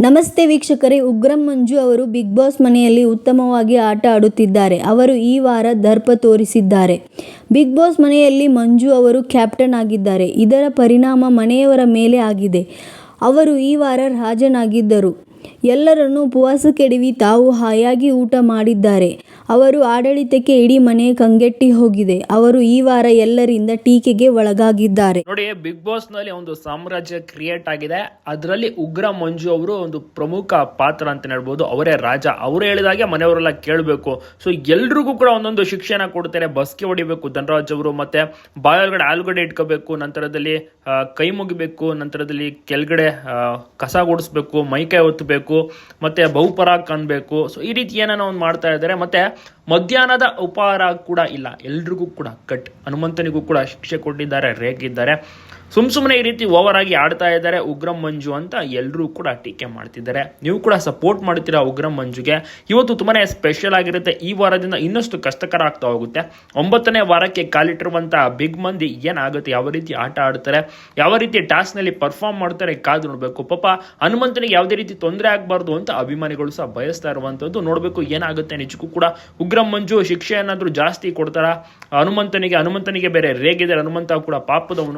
ನಮಸ್ತೆ ವೀಕ್ಷಕರೇ, ಉಗ್ರಂ ಮಂಜು ಅವರು ಬಿಗ್ ಬಾಸ್ ಮನೆಯಲ್ಲಿ ಉತ್ತಮವಾಗಿ ಆಟ ಆಡುತ್ತಿದ್ದಾರೆ. ಅವರು ಈ ವಾರ ದರ್ಪ ತೋರಿಸಿದ್ದಾರೆ. ಬಿಗ್ ಬಾಸ್ ಮನೆಯಲ್ಲಿ ಮಂಜು ಅವರು ಕ್ಯಾಪ್ಟನ್ ಆಗಿದ್ದಾರೆ. ಇದರ ಪರಿಣಾಮ ಮನೆಯವರ ಮೇಲೆ ಆಗಿದೆ. ಅವರು ಈ ವಾರ ರಾಜನಾಗಿದ್ದರು. ಎಲ್ಲರನ್ನೂ ಉಪವಾಸ ಕೆಡವಿ ತಾವು ಹಾಯಾಗಿ ಊಟ ಮಾಡಿದ್ದಾರೆ. ಅವರು ಆಡಳಿತಕ್ಕೆ ಇಡೀ ಮನೆ ಕಂಗೆಟ್ಟಿ ಹೋಗಿದೆ. ಅವರು ಈ ವಾರ ಎಲ್ಲರಿಂದ ಟೀಕೆಗೆ ಒಳಗಾಗಿದ್ದಾರೆ. ನೋಡಿ ಬಿಗ್ ಬಾಸ್ನಲ್ಲಿ ಒಂದು ಸಾಮ್ರಾಜ್ಯ ಕ್ರಿಯೇಟ್ ಆಗಿದೆ. ಅದರಲ್ಲಿ ಉಗ್ರ ಮಂಜು ಅವರು ಒಂದು ಪ್ರಮುಖ ಪಾತ್ರ ಅಂತ ಹೇಳ್ಬೋದು. ಅವರೇ ರಾಜ. ಅವರು ಹೇಳಿದಾಗೆ ಮನೆಯವರೆಲ್ಲ ಕೇಳಬೇಕು. ಸೊ ಎಲ್ರಿಗೂ ಕೂಡ ಒಂದೊಂದು ಶಿಕ್ಷಣ ಕೊಡ್ತಾರೆ. ಬಸ್ಗೆ ಹೊಡಿಬೇಕು, ಧನರಾಜ್ ಅವರು ಮತ್ತೆ ಬಾಯೊಳಗಡೆ ಆಲುಗಡೆ ಇಟ್ಕೋಬೇಕು, ನಂತರದಲ್ಲಿ ಕೈ ಮುಗಿಬೇಕು, ನಂತರದಲ್ಲಿ ಕೆಳಗಡೆ ಕಸ ಗುಡಿಸ್ಬೇಕು ಮೈಕೈ ಒತ್ತಬೇಕು, ಮತ್ತೆ ಬಹುಪರ ಕಾಣಬೇಕು. ಸೊ ಈ ರೀತಿ ಏನೇನೋ ಒಂದು ಮಾಡ್ತಾ ಇದ್ದಾರೆ. ಮತ್ತೆ ಮಧ್ಯಾಹ್ನದ ಉಪಹಾರ ಕೂಡ ಇಲ್ಲ. ಎಲ್ರಿಗೂ ಕೂಡ ಕಟ್. ಹನುಮಂತನಿಗೂ ಕೂಡ ಶಿಕ್ಷೆ ಕೊಟ್ಟಿದ್ದಾರೆ ರೇಗಿದ್ದಾರೆ. ಸುಮ್ ಸುಮ್ಮನೆ ಈ ರೀತಿ ಓವರ್ ಆಗಿ ಆಡ್ತಾ ಇದ್ದಾರೆ ಉಗ್ರಂ ಮಂಜು ಅಂತ ಎಲ್ಲರೂ ಕೂಡ ಟೀಕೆ ಮಾಡ್ತಿದ್ದಾರೆ. ನೀವು ಕೂಡ ಸಪೋರ್ಟ್ ಮಾಡ್ತೀರಾ ಉಗ್ರಂ ಮಂಜುಗೆ? ಇವತ್ತು ತುಂಬಾನೇ ಸ್ಪೆಷಲ್ ಆಗಿರುತ್ತೆ. ಈ ವಾರದಿಂದ ಇನ್ನಷ್ಟು ಕಷ್ಟಕರ ಆಗ್ತಾ ಹೋಗುತ್ತೆ. ಒಂಬತ್ತನೇ ವಾರಕ್ಕೆ ಕಾಲಿಟ್ಟಿರುವಂತಹ ಬಿಗ್ ಮಂದಿ ಏನಾಗುತ್ತೆ? ಯಾವ ರೀತಿ ಆಟ ಆಡ್ತಾರೆ? ಯಾವ ರೀತಿ ಟಾಸ್ಕ್ನಲ್ಲಿ ಪರ್ಫಾರ್ಮ್ ಮಾಡ್ತಾರೆ? ಕಾದು ನೋಡಬೇಕು. ಪಾಪ ಹನುಮಂತನಿಗೆ ಯಾವುದೇ ರೀತಿ ತೊಂದರೆ ಆಗಬಾರ್ದು ಅಂತ ಅಭಿಮಾನಿಗಳು ಸಹ ಬಯಸ್ತಾ ಇರುವಂತದ್ದು. ನೋಡಬೇಕು ಏನಾಗುತ್ತೆ ನಿಜಕ್ಕೂ ಕೂಡ. ಉಗ್ರಂ ಮಂಜು ಶಿಕ್ಷೆ ಏನಾದ್ರೂ ಜಾಸ್ತಿ ಕೊಡ್ತಾರ? ಹನುಮಂತನಿಗೆ ಹನುಮಂತನಿಗೆ ಬೇರೆ ರೇಗಿದ್ರೆ ಹನುಮಂತ ಕೂಡ ಪಾಪದವನು.